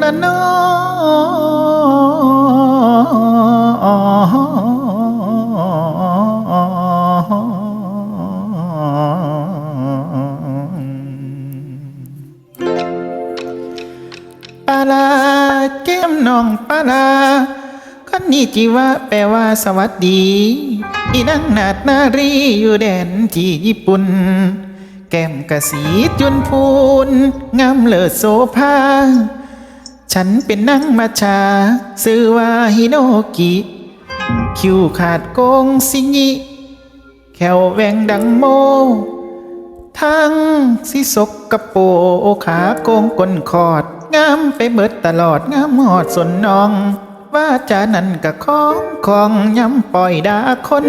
นะน้อปลาลาแก้มน้องปลาลาคนนี้จีวะแปลว่าสวัสดี อีนังนาดนารีอยู่แดนที่ญี่ปุ่นแก้มกะสีจุนพูน งามเลิศโสภา ฉันเป็นนั่งมาชา ซื้อว่าฮิโนกิ คิวขาดโกงสิงิแขวแหวงดังโม ทั้งสิสกกระโปขาโกงก้นคอด งามไปเบิดตลอดงามหอดสนนอง ว่าจานั่นกะของของย้ำปล่อยดาคน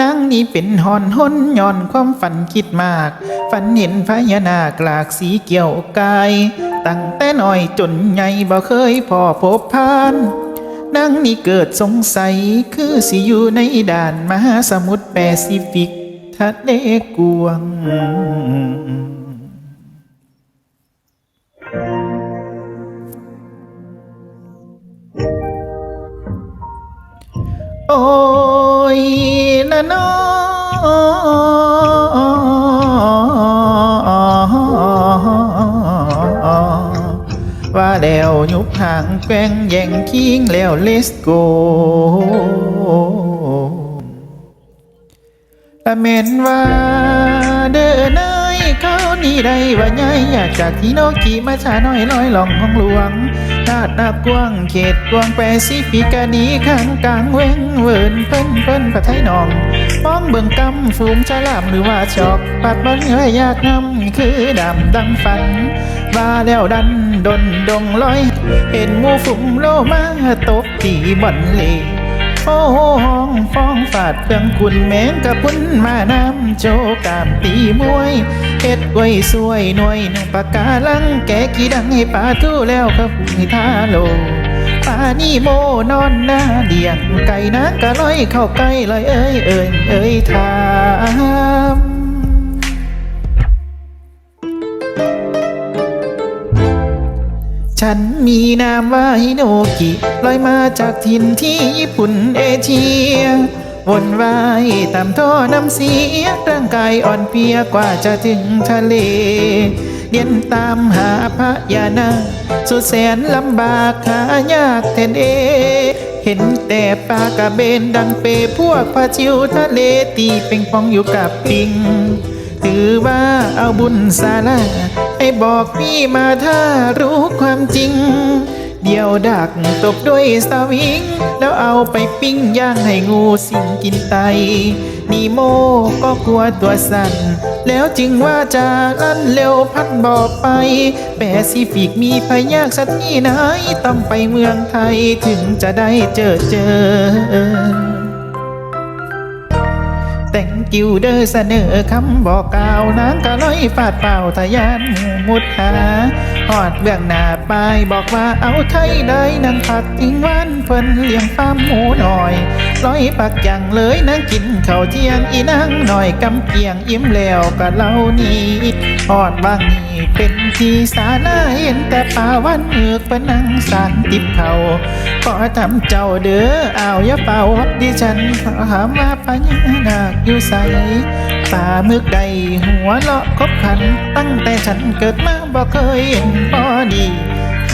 นางนี้เป็นหอนหนย้อนความฝันคิดมาก ฝันเห็นพญานาคหลากสีเกี่ยวกาย ตั้งแต่น้อยจนใหญ่บ่เคยพ่อพบผ่านนางนี่เกิดสงสัยคือสิอยู่ในด่านมหาสมุทรแปซิฟิกทะเลกวง โอ้ยนะน้อ ว่าแล้วยุบห่างแกงแย่งคิงแล้วเลสโกละเมนว่าเดินเนยเขานี่ได้ว่าใหญ่อยากจากที่โนกีมาชาน้อยลอยหลองห้องหลวงชาตินากว้างเขตกว้างแปซิฟิกานีข้างกลางเวง เวินเพิ่นเพิ่นประไทยนองมองเบิ่งกำฝูงชาลามหรือว่าชอกปัดบนเงยยากนำคือดำดังฝันว่าแล้วดันดนดงลอย เห็นมูฝุ่มโลมาตบตีบ่อนเลโอ้ห้องฟ้องฝาดเพื่องคุณแมงกับพุ่นมาน้ำโจกามตีมวยเฮ็ดไว้สวยหน่วยนึ่งปากกาลังแกกี่ดังให้ปาทู่แล้วก็พุ่งให้ท่าโล นี่โมนอนหน้าเดียงไก่นางกะลอยเข้าใกล้ลอยเอ้ยเอ้ยเอ้ยถามฉันมีนามว่าฮิโนกิลอยมาจากถิ่นที่ญี่ปุ่นเอเชียวนว่ายตามท่อน้ำเสียร่างกายอ่อนเพียกว่าจะถึงทะเล เดียนตามหาพระยานาสุดแสนลำบากหายากแทนเอ เห็นแต่ปลากระเบนดังเปพวกปลาชิวทะเลตีเป็งปองอยู่กับปิง ถือว่าเอาบุญสาละให้บอกพี่มาถ้ารู้ความจริง เดียวดักตบด้วยสวิง แล้วเอาไปปิ้งย่างให้งูสิงกินไต นีโมก็กลัวตัวสั่น แล้วจึงว่าจะลั่นเร็วพัดบอกไป แปซิฟิกมีพยากสักที่ไหนต้องไปเมืองไทยถึงจะได้เจอเจอ กิวเดอเสนอคำบอกกล่าวนางกะลอยฟาดเป่าทะยานมุดหาหอดเบื้องหน้าปายบอกว่าเอาไทยได้นั่งผักทิ้งวันเพิ่นเลี้ยงฟาร์มหมูหน่อยลอยปักอย่างเลยนางกินข้าวเที่ยงอีนางหน่อยกำเกียงอิ่มแล้วก็เล่านี้หอดบางนี้เป็น ที่สาหน้าเห็นแต่ป่าวันเมือกปนังสานติบเขาขอทำเจ้าเด้อเอาอย่าเป่าวัดดิฉันขอหามาพญานาอยู่ใสป่ามืกใดหัวเลาะคบขัน ตั้งแต่ฉันเกิดมาบ่เคยเห็นพอดี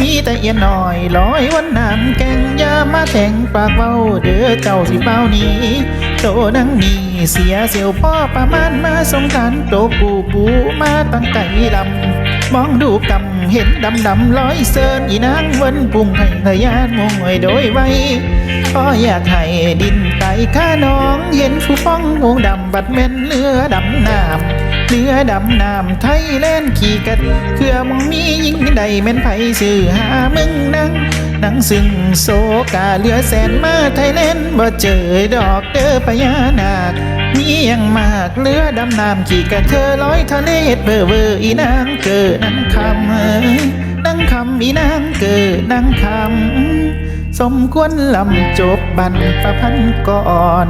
มีแต่เอียนหน่อยลอยวันน้ำแกงยามาแทงปากเว้าเด้อเจ้าสิเบ้านี้โตนังนี่เสียเสียวพ่อประมาณมาสงการโตปูปูมาตั้งไก่ดำ มองดูกำเห็นดำดำลอยเซินอีนางเวินปุ่งให้ทะยานมงวยโดยไว้พ่ออยากให้ดินไตข้าน้องเห็นผู้ฟ้องวงดำบัดเม่นเลือดำน้ำ เรือดำน้ำไทยแลนขี่กัดเครือมองมียิ่งใดแม่นไผสื่อหามึงนั่งนังซึ่งโซกาเรือแสนมาไทยแลนด์บ่เจอดอกเด้อพญานาคมียังมากเรือดำน้ำขี่กันเธอลอยทะเลเบอเวอร์อีนางเกิดนังคำเอ้ยนังคำอีนางเกิดนังคำสมควรลำจบบันประพันก่อน